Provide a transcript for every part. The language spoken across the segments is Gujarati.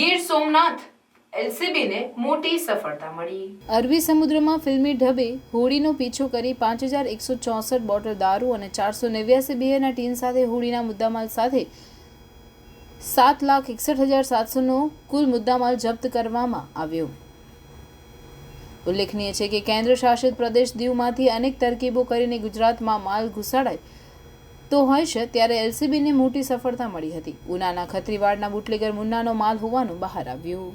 ગીર સોમનાથ એલસીબીને મોટી સફળતા મળી. અરબી સમુદ્રમાં ફિલ્મી ઢબે હોડીનો પીછો કરી પાંચ હજાર એકસો ચોસઠ બોટલ દારૂ અને ચારસો નેવ્યાસી બિયરના ટીન સાથે હોડીના મુદ્દામાલ સાથે સાત લાખ એકસઠ હજાર સાતસોનો કુલ મુદ્દામાલ જપ્ત કરવામાં આવ્યો. ઉલ્લેખનીય છે કે કેન્દ્ર શાસિત પ્રદેશ દીવમાંથી અનેક તરકીબો કરીને ગુજરાતમાં માલ ઘુસાડાય. તો હોય છે, ત્યારે એલસીબીને મોટી સફળતા મળી હતી. ઉનાના ખત્રીવાડના બુટલેગર મુન્નાનો માલ હોવાનું બહાર આવ્યું.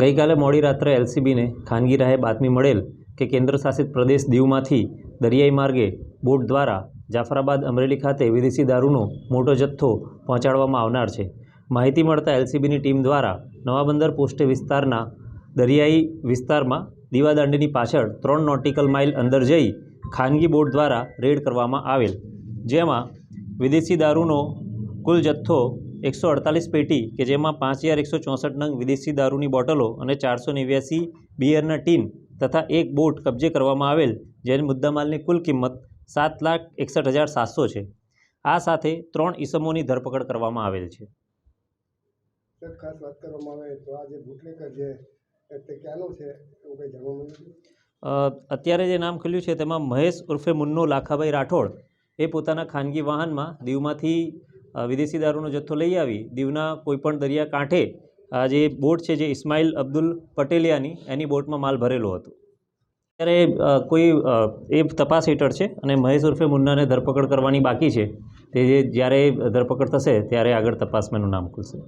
ગઈકાલે મોડી રાત્રે એલસીબીને ખાનગી રાહે બાતમી મળેલ કે કેન્દ્ર શાસિત પ્રદેશ દીવમાંથી દરિયાઈ માર્ગે બોટ દ્વારા જાફરાબાદ અમરેલી ખાતે વિદેશી દારૂનો મોટો જથ્થો પહોંચાડવામાં આવનાર છે. માહિતી મળતા એલસીબીની ટીમ દ્વારા નવાબંદર પોસ્ટે વિસ્તારના દરિયાઈ વિસ્તારમાં દીવાદાંડીની પાછળ ત્રણ નોટિકલ માઇલ અંદર જઈ ખાનગી બોટ દ્વારા રેડ કરવામાં આવેલ. જેમાં વિદેશી દારૂનો કુલ જથ્થો એકસો અડતાલીસ પેટી કે જેમાં પાંચ હજાર એકસો ચોસઠ નંગ વિદેશી દારૂની બોટલો અને ચારસો નેવ્યાસી બિયરના ટીન તથા એક બોટ કબજે કરવામાં આવેલ જેની મુદ્દામાલની કુલ કિંમત સાત લાખ એકસઠ હજાર સાતસો છે. આ સાથે ત્રણ ઇસમોની ધરપકડ કરવામાં આવેલ છે. ખાસ વાત કરવામાં આવે તો આ જે બુટલેકર છે તે ક્યાંનો છે એવું કંઈ જાણવા મળ્યું અત્યારે જે નામ ખુલ્યું છે તેમાં મહેશ ઉર્ફે મુન્નો લાખાભાઈ રાઠોડ એ પોતાના ખાનગી વાહનમાં દીવમાંથી વિદેશી દારૂનો જથ્થો લઈ આવી. દીવના કોઈપણ દરિયા કાંઠે, આ જે બોટ છે જે ઇસ્માઇલ અબ્દુલ પટેલિયાની, એની બોટમાં માલ ભરેલો હતો. ત્યારે કોઈ એ તપાસ હેઠળ છે અને મહેશ ઉર્ફે મુન્નાને ધરપકડ કરવાની બાકી છે. તે જ્યારે ધરપકડ થશે, ત્યારે આગળ તપાસમાં નામ ખુલશે.